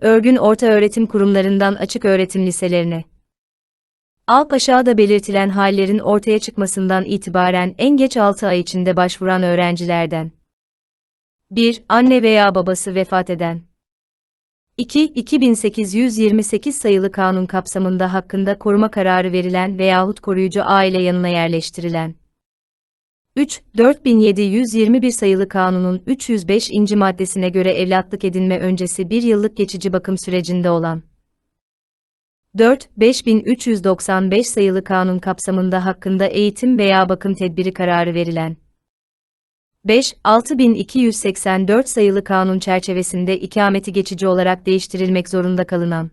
örgün ortaöğretim kurumlarından açık öğretim liselerine. Alt aşağıda belirtilen hallerin ortaya çıkmasından itibaren en geç 6 ay içinde başvuran öğrencilerden. 1. Anne veya babası vefat eden. 2. 2828 sayılı kanun kapsamında hakkında koruma kararı verilen veyahut koruyucu aile yanına yerleştirilen. 3. 4721 sayılı kanunun 305. maddesine göre evlatlık edinme öncesi bir yıllık geçici bakım sürecinde olan. 4. 5395 sayılı kanun kapsamında hakkında eğitim veya bakım tedbiri kararı verilen. 5. 6284 sayılı kanun çerçevesinde ikameti geçici olarak değiştirilmek zorunda kalınan.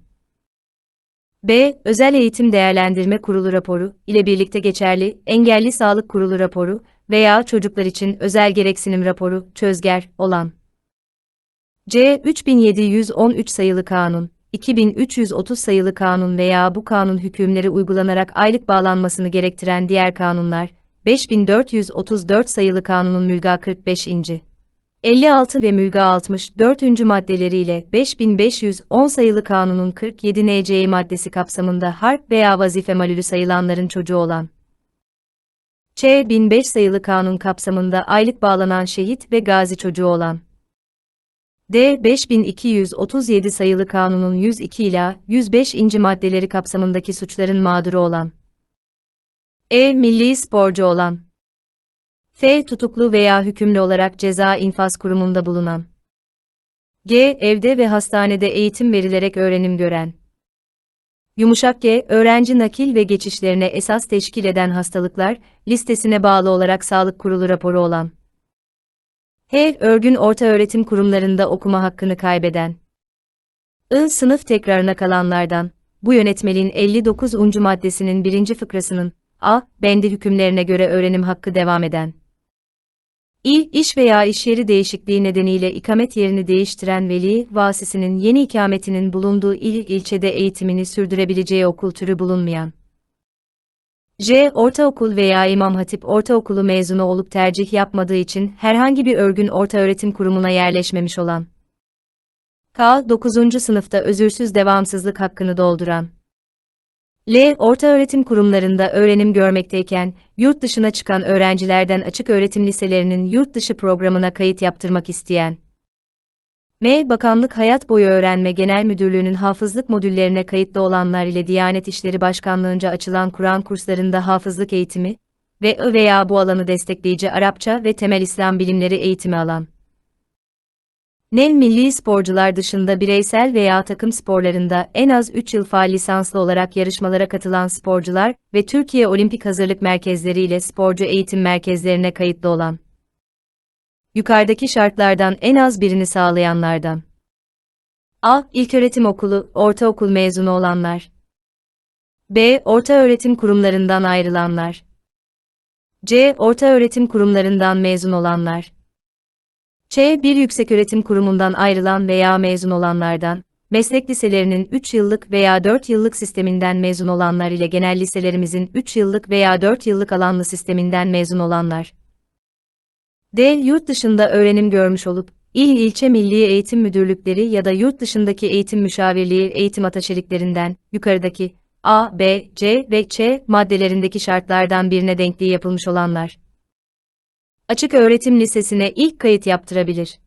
B. Özel Eğitim Değerlendirme Kurulu raporu ile birlikte geçerli Engelli Sağlık Kurulu raporu veya çocuklar için özel gereksinim raporu çözger olan. C. 3713 sayılı kanun 2330 sayılı kanun veya bu kanun hükümleri uygulanarak aylık bağlanmasını gerektiren diğer kanunlar, 5434 sayılı kanunun mülga 45. 56 ve mülga 64. maddeleriyle 5510 sayılı kanunun 47 NC maddesi kapsamında harp veya vazife malülü sayılanların çocuğu olan. Ç. 1005 sayılı kanun kapsamında aylık bağlanan şehit ve gazi çocuğu olan. D. 5237 sayılı kanunun 102 ila 105. maddeleri kapsamındaki suçların mağduru olan. E. Milli sporcu olan. F. Tutuklu veya hükümlü olarak ceza infaz kurumunda bulunan. G. Evde ve hastanede eğitim verilerek öğrenim gören. Yumuşak G. Öğrenci nakil ve geçişlerine esas teşkil eden hastalıklar, listesine bağlı olarak sağlık kurulu raporu olan. H. Örgün ortaöğretim kurumlarında okuma hakkını kaybeden. I. Sınıf tekrarına kalanlardan, bu yönetmeliğin 59. maddesinin birinci fıkrasının, A. Bendi hükümlerine göre öğrenim hakkı devam eden. İ. iş veya iş yeri değişikliği nedeniyle ikamet yerini değiştiren veli, vasisinin yeni ikametinin bulunduğu il ilçede eğitimini sürdürebileceği okul türü bulunmayan. J. Ortaokul veya İmam Hatip Ortaokulu mezunu olup tercih yapmadığı için herhangi bir örgün ortaöğretim kurumuna yerleşmemiş olan. K. 9. sınıfta özürsüz devamsızlık hakkını dolduran. L. Ortaöğretim kurumlarında öğrenim görmekteyken, yurt dışına çıkan öğrencilerden açık öğretim liselerinin yurt dışı programına kayıt yaptırmak isteyen. M. Bakanlık Hayat Boyu Öğrenme Genel Müdürlüğü'nün hafızlık modüllerine kayıtlı olanlar ile Diyanet İşleri Başkanlığı'nca açılan Kur'an kurslarında hafızlık eğitimi ve veya bu alanı destekleyici Arapça ve temel İslam bilimleri eğitimi alan. NEL milli sporcular dışında bireysel veya takım sporlarında en az 3 yıl faal lisanslı olarak yarışmalara katılan sporcular ve Türkiye Olimpik Hazırlık Merkezleri ile sporcu eğitim merkezlerine kayıtlı olan. Yukarıdaki şartlardan en az birini sağlayanlardan. A. İlköğretim okulu, ortaokul mezunu olanlar. B. Ortaöğretim kurumlarından ayrılanlar. C. Ortaöğretim kurumlarından mezun olanlar. Ç. Bir yükseköğretim kurumundan ayrılan veya mezun olanlardan, meslek liselerinin 3 yıllık veya 4 yıllık sisteminden mezun olanlar ile genel liselerimizin 3 yıllık veya 4 yıllık alanlı sisteminden mezun olanlar. D. Yurt dışında öğrenim görmüş olup, il ilçe milli eğitim müdürlükleri ya da yurt dışındaki eğitim müşavirliği eğitim ataşeliklerinden, yukarıdaki A, B, C ve Ç maddelerindeki şartlardan birine denkliği yapılmış olanlar. Açık öğretim lisesine ilk kayıt yaptırabilir.